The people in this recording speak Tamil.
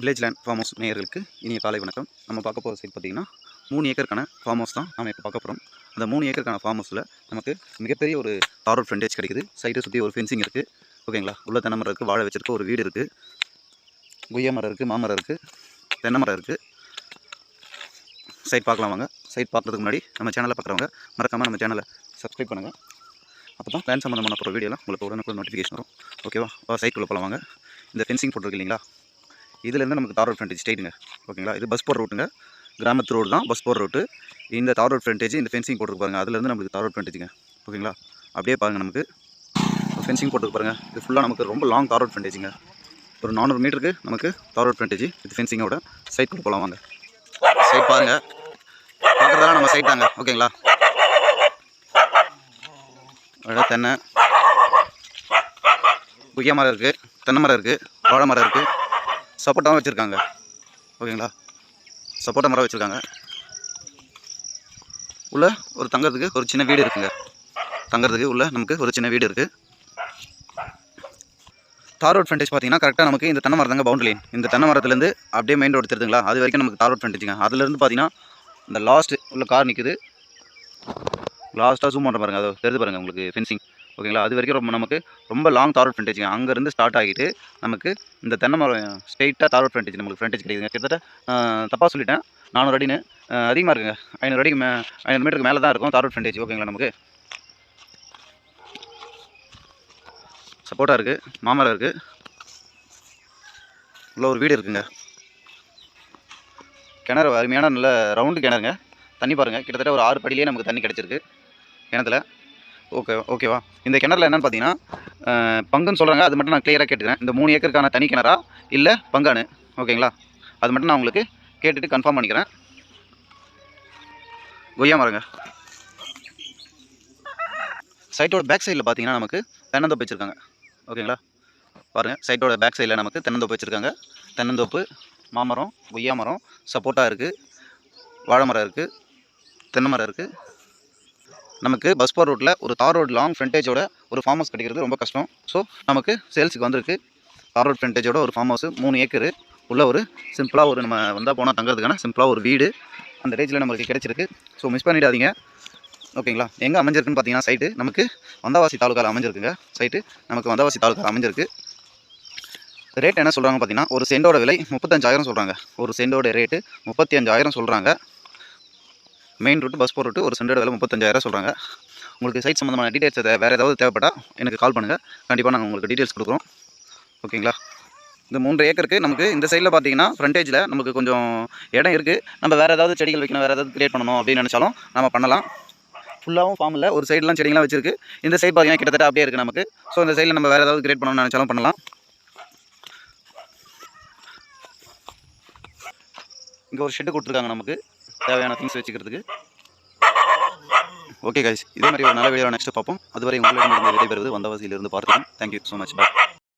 வில்லேஜ் லேண்ட் ஃபார்ம் ஹவுஸ் நேயர்களுக்கு இனிய காலை வணக்கம். நம்ம பார்க்க போகிற சைட் பார்த்திங்கன்னா மூணு ஏக்கருக்கான ஃபார்ம் ஹவுஸ் தான் நம்ம இப்போ பார்க்க போகிறோம் அந்த மூணு ஏக்கருக்கான ஃபார்ம் ஹவுஸில் நமக்கு மிகப்பெரிய ஒரு தாரோட் ஃப்ரண்டேஜ் கிடைக்குது. சைட்டை சுற்றி ஒரு ஃபென்சிங் இருக்குது ஓகேங்களா உள்ள தென்னை மரம் இருக்குது வாழை வச்சிருக்க ஒரு வீடு இருக்குது குய்ய மரம் இருக்குது மாமரம் இருக்குது தென்னை மரம் இருக்குது சைட் பார்க்கலாம் வாங்க. சைட் பார்க்குறதுக்கு முன்னாடி நம்ம சேனலை பார்க்குறவங்க மறக்காமல் நம்ம சேனலை சப்ஸ்கிரைப் பண்ணுங்கள் அப்போ தான் லேண்ட் சம்மந்தமான போகிற வீடியோலாம் உங்களுக்கு உடனுக்குள்ள நோட்டிஃபிகேஷன் வரும். ஓகேவா சைட்டுக்குள்ளே போகலாம் வாங்க. இந்த ஃபென்சிங் போட்டிருக்கு இல்லைங்களா? இதுலேருந்து நமக்கு தார் ரோட் ஃப்ரண்டேஜ் ஸ்டேட்டுங்க ஓகேங்களா? இது பஸ் போகிற ரூட்டுங்க கிராமத்து ரோடு தான் பஸ் போகிற ரூட்டு இந்த தார் ரோட் ஃப்ரண்டேஜ் இந்த ஃபென்சிங் போட்டிருக்கு பாருங்க. அதுலேருந்து நமக்கு தார் ரோட் ஃப்ரண்டேஜுங்க ஓகேங்களா? அப்படியே பாருங்கள் நமக்கு. ஃபென்சிங் போட்டுருக்கு பாருங்கள் இது ஃபுல்லாக நமக்கு ரொம்ப லாங் தார் ரோட் ஃப்ரண்டேஜுங்க ஒரு நானூறு மீட்டருக்கு நமக்கு தார் ரோட் ஃப்ரண்டேஜ் இது ஃபென்சிங்கோட சைட் கொண்டு போகலாம் வாங்க. சைட் பாருங்கள் பார்க்குறதெல்லாம் நம்ம சைட் தாங்க. ஓகேங்களா? அழகாக தென்னை. குய்யா மரம் இருக்குது தென்னை மரம் இருக்குது வாழை மரம் இருக்குது சப்போட்டாவும் வச்சுருக்காங்க. ஓகேங்களா? சப்போட்டா மரம் வச்சுருக்காங்க. உள்ளே ஒரு தங்கிறதுக்கு ஒரு சின்ன வீடு இருக்குங்க. தங்கிறதுக்கு உள்ளே நமக்கு ஒரு சின்ன வீடு இருக்குது தார் ரோட் ஃப்ரண்டேஜ் பார்த்தீங்கன்னா கரெக்டாக நமக்கு இந்த தென்னை மரம் தாங்க பவுண்டரி லைன் இந்த தென்னை மரத்துலேருந்து அப்படியே மெயின் ரோடு தெரியுதுங்களா அது வரைக்கும் நமக்கு தார் ரோட் ஃப்ரண்டேஜுங்க அதுலேருந்து பார்த்தீங்கன்னா இந்த லாஸ்ட் உள்ள கார் நிற்குது லாஸ்ட்டாக ஜூம் பண்ணுற பாருங்கள் அது தெரிஞ்சு பாருங்கள் உங்களுக்கு ஃபென்சிங் ஓகேங்களா? அது வரைக்கும் ரொம்ப நமக்கு ரொம்ப லாங் தார் ரோட் அங்கேருந்து ஸ்டார்ட் ஆகிட்டு நமக்கு இந்த தென்னை மரம் ஸ்ட்ரெயிட்டாக தார் ஃப்ரண்டேஜ் நமக்கு ஃப்ரண்டேஜ் கிடைக்குதுங்க. கிட்டத்தட்ட தப்பாக சொல்லிட்டேன். நானூறு அடின்னு அதிகமாக இருக்குங்க. ஐநூறு அடிக்கு மே ஐநூறு மீட்டருக்கு மேலே தான் இருக்கும் தார் ஃப்ரெண்டேஜ் ஃப்ரண்டேஜ் ஓகேங்களா நமக்கு? சப்போட்டா இருக்குது மாமரம் இருக்குது உள்ள ஒரு வீடு இருக்குங்க. கிணறு அருமையான நல்ல ரவுண்டு கிணறுங்க. தண்ணி பாருங்கள் கிட்டத்தட்ட ஒரு ஆறு படியிலே நமக்கு தண்ணி கிடச்சிருக்கு. கிணத்துல. ஓகே ஓகேவா இந்த கிணறுல என்னென்னு பார்த்தீங்கன்னா பங்குன்னு சொல்கிறாங்க அது மட்டும் நான் கிளியராக கேட்டுக்கிறேன். இந்த மூணு ஏக்கருக்கான தனி கிணறா இல்லை பங்கானு ஓகேங்களா அது மட்டும் நான் உங்களுக்கு கேட்டுட்டு கன்ஃபார்ம் பண்ணிக்கிறேன். கொய்யா மரங்க. சைட்டோட பேக் சைடில் பார்த்தீங்கன்னா நமக்கு தென்னந்தோப்பு வச்சுருக்காங்க. ஓகேங்களா பாருங்கள் சைட்டோட பேக் சைடில் நமக்கு தென்னந்தோப்பு வச்சுருக்காங்க. தென்னந்தோப்பு மாமரம் கொய்யா மரம் சப்போட்டா இருக்குது வாழை மரம் இருக்குது தென்னை மரம் இருக்குது நமக்கு பஸ் போர் ரோட்டில் ஒரு தார் ரோடு லாங் ஃப்ரண்டேஜோட ஒரு ஃபார்ம் ஹவுஸ் கிடைக்கிறது ரொம்ப கஷ்டம். ஸோ நமக்கு சேல்ஸுக்கு வந்திருக்கு. தார் ரோட் ஃப்ரண்டேஜோட ஒரு ஃபார்ம் ஹவுஸ் மூணு ஏக்கரு. உள்ள ஒரு சிம்பிளாக ஒரு நம்ம வந்தால் போனால் தங்குறதுக்கான சிம்பிளாக ஒரு வீடு. அந்த ரேஞ்சில் நமக்கு கிடச்சிருக்கு. ஸோ மிஸ் பண்ணிடாதீங்க. ஓகேங்களா எங்கே அமைஞ்சிருக்குன்னு பார்த்தீங்கன்னா சைட்டு நமக்கு வந்தவாசி தாலுக்காவில் அமைஞ்சிருக்குங்க. சைட்டு நமக்கு வந்தவாசி தாலுக்காவில் அமைஞ்சிருக்கு. ரேட் என்ன சொல்கிறாங்க பார்த்தீங்கன்னா ஒரு சென்டோட விலை முப்பத்தஞ்சாயிரம் சொல்கிறாங்க ஒரு சென்டோட ரேட்டு முப்பத்தி அஞ்சாயிரம் சொல்கிறாங்க main route bus four route ஒரு சென்டோட விலை முப்பத்தஞ்சாயிரம் சொல்கிறாங்க உங்களுக்கு சைட் சம்மந்தமான டீட்டெயில்ஸ் வேறு ஏதாவது தேவைப்பட்டால் எனக்கு கால் பண்ணுங்கள் கண்டிப்பாக நாங்கள் உங்களுக்கு டீட்டெயில்ஸ் கொடுக்குறோம். ஓகேங்களா இந்த மூன்று ஏக்கருக்கு நமக்கு இந்த சைடில் பார்த்தீங்கன்னா ஃப்ரண்டேஜில் நமக்கு கொஞ்சம் இடம் இருக்குது நம்ம வேறு ஏதாவது செடிகள் வைக்கணும் வேறு ஏதாவது க்ரியேட் பண்ணணும் அப்படின்னு நினச்சாலும் நம்ம பண்ணலாம். ஃபுல்லாகவும் ஃபார்மில் ஒரு சைடெலாம் செடிங்களாம் வச்சிருக்கு. இந்த சைடு பார்த்தீங்கன்னா கிட்டத்தட்ட அப்படியே இருக்குது நமக்கு. ஸோ இந்த சைடில் நம்ம வேறு ஏதாவது க்ரியேட் பண்ணணும்னு நினச்சாலும் பண்ணலாம். இங்கே ஒரு ஷெட்டு கொடுத்துருக்காங்க நமக்கு. தேவையான திங்ஸ் வச்சுக்கிறதுக்கு. ஓகே கைஸ் இதே மாதிரி ஒரு நல்ல வீடியோ நெக்ஸ்ட் பார்ப்போம். அதுவரை உங்களிடம் இருந்து விடைபெறுவது வந்தவாசியிலிருந்து பார்த்துக்கோம் thank you so much bye